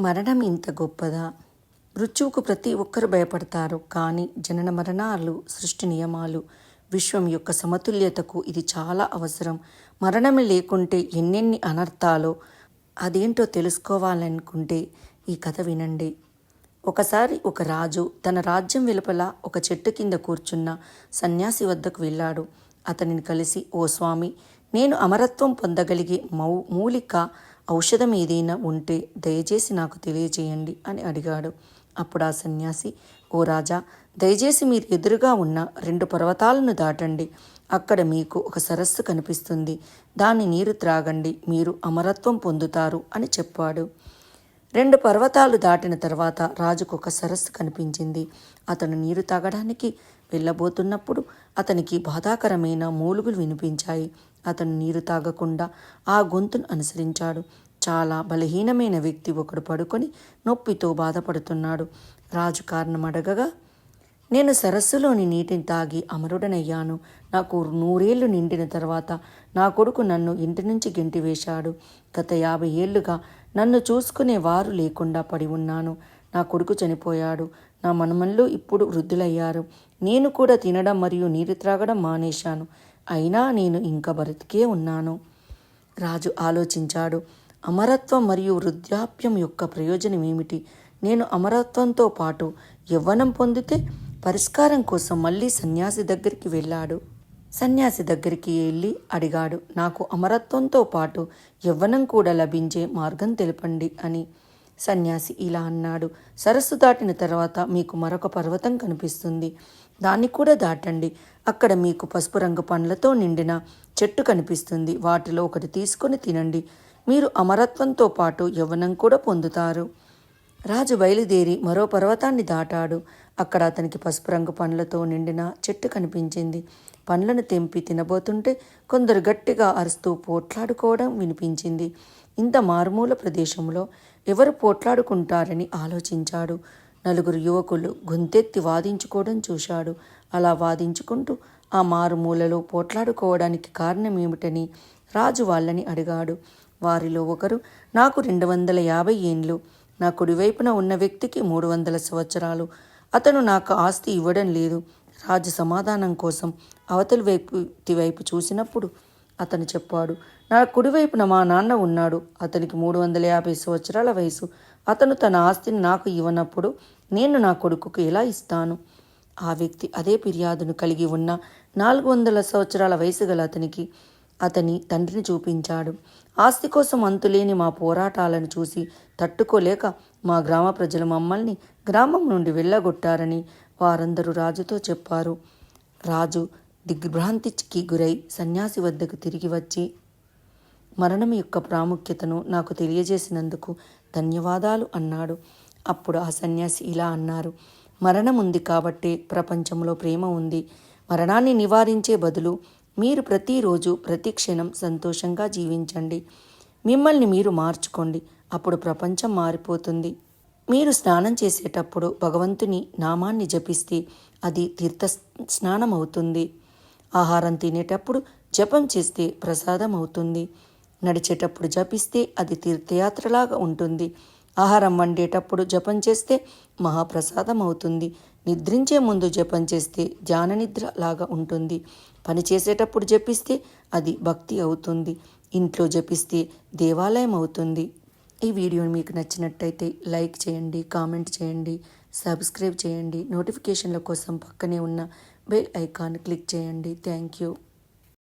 మరణం ఇంత గొప్పదా? మృత్యువుకు ప్రతి ఒక్కరు భయపడతారు. కానీ జనన మరణాలు సృష్టి నియమాలు విశ్వం యొక్క సమతుల్యతకు ఇది చాలా అవసరం. మరణమే లేకుంటే ఎన్నెన్ని అనర్థాలో అదేంటో తెలుసుకోవాలనుకుంటే ఈ కథ వినండి. ఒకసారి ఒక రాజు తన రాజ్యం వెలుపల ఒక చెట్టు కింద కూర్చున్న సన్యాసి వద్దకు వెళ్ళాడు. అతనిని కలిసి ఓ స్వామి నేను అమరత్వం పొందగలిగే మౌ మూలిక ఔషధం ఏదైనా ఉంటే దయచేసి నాకు తెలియజేయండి అని అడిగాడు. అప్పుడు ఆ సన్యాసి ఓ రాజా దయచేసి మీరు ఎదురుగా ఉన్న రెండు పర్వతాలను దాటండి. అక్కడ మీకు ఒక సరస్సు కనిపిస్తుంది. దాని నీరు త్రాగండి. మీరు అమరత్వం పొందుతారు అని చెప్పాడు. రెండు పర్వతాలు దాటిన తర్వాత రాజుకు ఒక సరస్సు కనిపించింది. అతను నీరు తాగడానికి వెళ్ళబోతున్నప్పుడు అతనికి బాధాకరమైన మూలుగులు వినిపించాయి. అతను నీరు తాగకుండా ఆ గొంతును అనుసరించాడు. చాలా బలహీనమైన వ్యక్తి ఒకడు పడుకొని నొప్పితో బాధపడుతున్నాడు. రాజు కారణం అడగగా నేను సరస్సులోని నీటిని తాగి అమరుడనయ్యాను. నాకు నూరేళ్ళు నిండిన తర్వాత నా కొడుకు నన్ను ఇంటి నుంచి గెంటివేశాడు. గత యాభై ఏళ్ళుగా నన్ను చూసుకునే వారు లేకుండా పడి ఉన్నాను. నా కొడుకు చనిపోయాడు. నా మనమల్లో ఇప్పుడు వృద్ధులయ్యారు. నేను కూడా తినడం మరియు నీరు త్రాగడం మానేశాను. అయినా నేను ఇంకా బ్రతికే ఉన్నాను. రాజు ఆలోచించాడు. అమరత్వం మరియు వృద్ధాప్యం యొక్క ప్రయోజనం ఏమిటి? నేను అమరత్వంతో పాటు యవ్వనం పొందితే పరిష్కారం కోసం మళ్ళీ సన్యాసి దగ్గరికి వెళ్ళాడు. సన్యాసి దగ్గరికి వెళ్ళి అడిగాడు నాకు అమరత్వంతో పాటు యవ్వనం కూడా లభించే మార్గం తెలపండి అని. సన్యాసి ఇలా అన్నాడు. సరస్సు దాటిన తర్వాత మీకు మరొక పర్వతం కనిపిస్తుంది. దాన్ని కూడా దాటండి. అక్కడ మీకు పసుపు రంగు పండ్లతో నిండిన చెట్టు కనిపిస్తుంది. వాటిలో ఒకటి తీసుకొని తినండి. మీరు అమరత్వంతో పాటు యవ్వనం కూడా పొందుతారు. రాజు బయలుదేరి మరో పర్వతాన్ని దాటాడు. అక్కడ అతనికి పసుపు రంగు పండ్లతో నిండిన చెట్టు కనిపించింది. పండ్లను తెంపి తినబోతుంటే కొందరు గట్టిగా అరుస్తూ పోట్లాడుకోవడం వినిపించింది. ఇంత మారుమూల ప్రదేశంలో ఎవరు పోట్లాడుకుంటారని ఆలోచించాడు. నలుగురు యువకులు గొంతెత్తి వాదించుకోవడం చూశాడు. అలా వాదించుకుంటూ ఆ మారుమూలలో పోట్లాడుకోవడానికి కారణం ఏమిటని రాజు వాళ్ళని అడిగాడు. వారిలో ఒకరు నాకు రెండు వందల యాభై ఏండ్లు. నా కుడివైపున ఉన్న వ్యక్తికి మూడు వందల సంవత్సరాలు. అతను నాకు ఆస్తి ఇవ్వడం లేదు. రాజు సమాధానం కోసం అవతలి వ్యక్తి వైపు చూసినప్పుడు అతను చెప్పాడు నా కుడివైపున మా నాన్న ఉన్నాడు. అతనికి మూడు వందల యాభై సంవత్సరాల వయసు. అతను తన ఆస్తిని నాకు ఇవ్వనప్పుడు నేను నా కొడుకుకు ఎలా ఇస్తాను? ఆ వ్యక్తి అదే ఫిర్యాదును కలిగి ఉన్న నాలుగు వందల సంవత్సరాల వయసు గల అతనికి అతని తండ్రిని చూపించాడు. ఆస్తి కోసం అంతులేని మా పోరాటాలను చూసి తట్టుకోలేక మా గ్రామ ప్రజలు మమ్మల్ని గ్రామం నుండి వెళ్ళగొట్టారని వారందరూ రాజుతో చెప్పారు. రాజు దిగ్భ్రాంతికి గురై సన్యాసి వద్దకు తిరిగి వచ్చి మరణం యొక్క ప్రాముఖ్యతను నాకు తెలియజేసినందుకు ధన్యవాదాలు అన్నాడు. అప్పుడు ఆ సన్యాసి ఇలా అన్నారు మరణం ఉంది కాబట్టే ప్రపంచంలో ప్రేమ ఉంది. మరణాన్ని నివారించే బదులు మీరు ప్రతిరోజు ప్రతి క్షణం సంతోషంగా జీవించండి. మిమ్మల్ని మీరు మార్చుకోండి. అప్పుడు ప్రపంచం మారిపోతుంది. మీరు స్నానం చేసేటప్పుడు భగవంతుని నామాన్ని జపిస్తే అది తీర్థ స్నానం అవుతుంది ఆహారం తినేటప్పుడు జపం చేస్తే ప్రసాదం అవుతుంది నడిచేటప్పుడు జపిస్తే అది తీర్థయాత్రలాగా ఉంటుంది. ఆహారం వండేటప్పుడు జపం చేస్తే మహాప్రసాదం అవుతుంది నిద్రించే ముందు జపం చేస్తే జాననిద్ర లాగా ఉంటుంది. పని చేసేటప్పుడు జపిస్తే అది భక్తి అవుతుంది. ఇంట్లో జపిస్తే దేవాలయం అవుతుంది. ఈ వీడియో మీకు నచ్చినట్టయితే లైక్ చేయండి కామెంట్ చేయండి సబ్స్క్రైబ్ చేయండి. నోటిఫికేషన్ల కోసం పక్కనే ఉన్న బెల్ ఐకాన్ క్లిక్ చేయండి. Thank you.